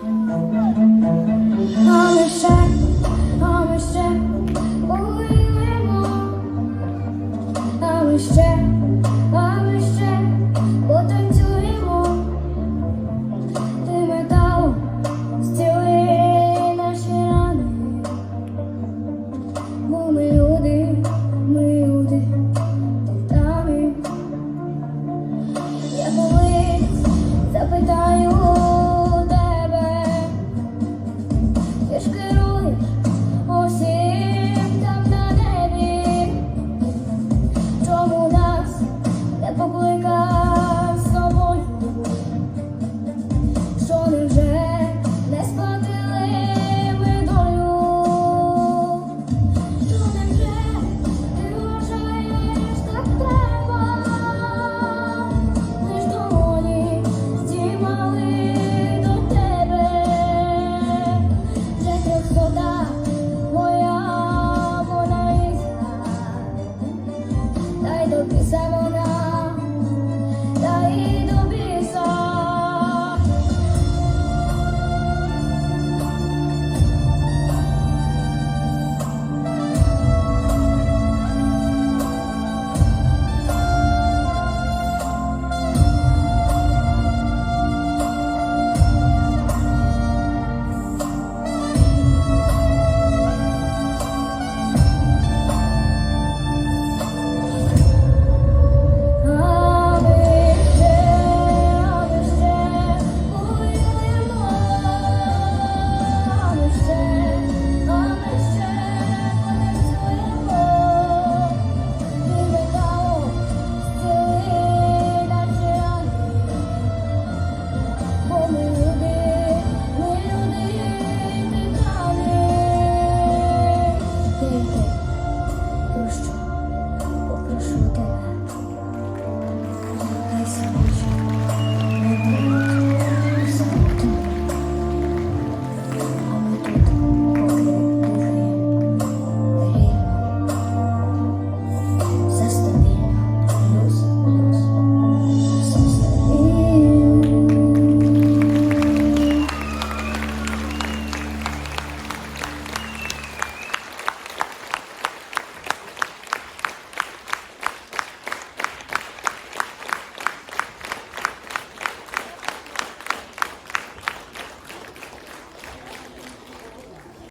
I'm a Моя вона й та й до після вона. pushed